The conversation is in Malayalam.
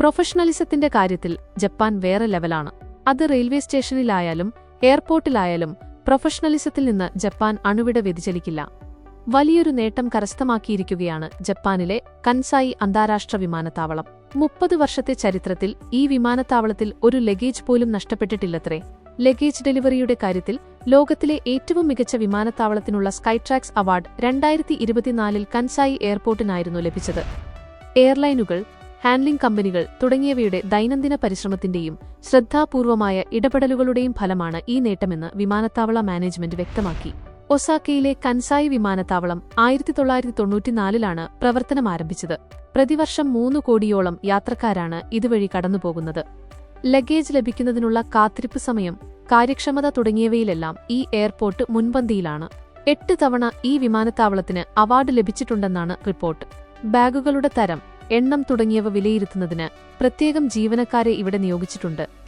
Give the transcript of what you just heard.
പ്രൊഫഷണലിസത്തിന്റെ കാര്യത്തിൽ ജപ്പാൻ വേറെ ലെവലാണ്. അത് റെയിൽവേ സ്റ്റേഷനിലായാലും എയർപോർട്ടിലായാലും പ്രൊഫഷണലിസത്തിൽ നിന്ന് ജപ്പാൻ അണുവിട വ്യതിചലിക്കില്ല. വലിയൊരു നേട്ടം കരസ്ഥമാക്കിയിരിക്കുകയാണ് ജപ്പാനിലെ കൻസായി അന്താരാഷ്ട്ര വിമാനത്താവളം. മുപ്പത് വർഷത്തെ ചരിത്രത്തിൽ ഈ വിമാനത്താവളത്തിൽ ഒരു ലഗേജ് പോലും നഷ്ടപ്പെട്ടിട്ടില്ലത്രേ. ലഗേജ് ഡെലിവറിയുടെ കാര്യത്തിൽ ലോകത്തിലെ ഏറ്റവും മികച്ച വിമാനത്താവളത്തിനുള്ള സ്കൈട്രാക്സ് അവാർഡ് രണ്ടായിരത്തി ഇരുപത്തിനാലിൽ കൻസായി എയർപോർട്ടിനായിരുന്നു ലഭിച്ചത്. എയർലൈനുകൾ ഹാൻഡ്ലിംഗ് കമ്പനികൾ തുടങ്ങിയവയുടെ ദൈനംദിന പരിശ്രമത്തിന്റെയും ശ്രദ്ധാപൂർവമായ ഇടപെടലുകളുടെയും ഫലമാണ് ഈ നേട്ടമെന്ന് വിമാനത്താവള മാനേജ്മെന്റ് വ്യക്തമാക്കി. ഒസാക്കയിലെ കൻസായി വിമാനത്താവളം ആയിരത്തി തൊള്ളായിരത്തി തൊണ്ണൂറ്റിനാലിലാണ് പ്രവർത്തനം ആരംഭിച്ചത്. പ്രതിവർഷം മൂന്ന് കോടിയോളം യാത്രക്കാരാണ് ഇതുവഴി കടന്നുപോകുന്നത്. ലഗേജ് ലഭിക്കുന്നതിനുള്ള കാത്തിരിപ്പ് സമയം കാര്യക്ഷമത തുടങ്ങിയവയിലെല്ലാം ഈ എയർപോർട്ട് മുൻപന്തിയിലാണ്. എട്ട് തവണ ഈ വിമാനത്താവളത്തിന് അവാർഡ് ലഭിച്ചിട്ടുണ്ടെന്നാണ് റിപ്പോർട്ട്. ബാഗുകളുടെ തരം എണ്ണം തുടങ്ങിയവ വിലയിരുത്തുന്നതിന് പ്രത്യേകം ജീവനക്കാരെ ഇവിടെ നിയോഗിച്ചിട്ടുണ്ട്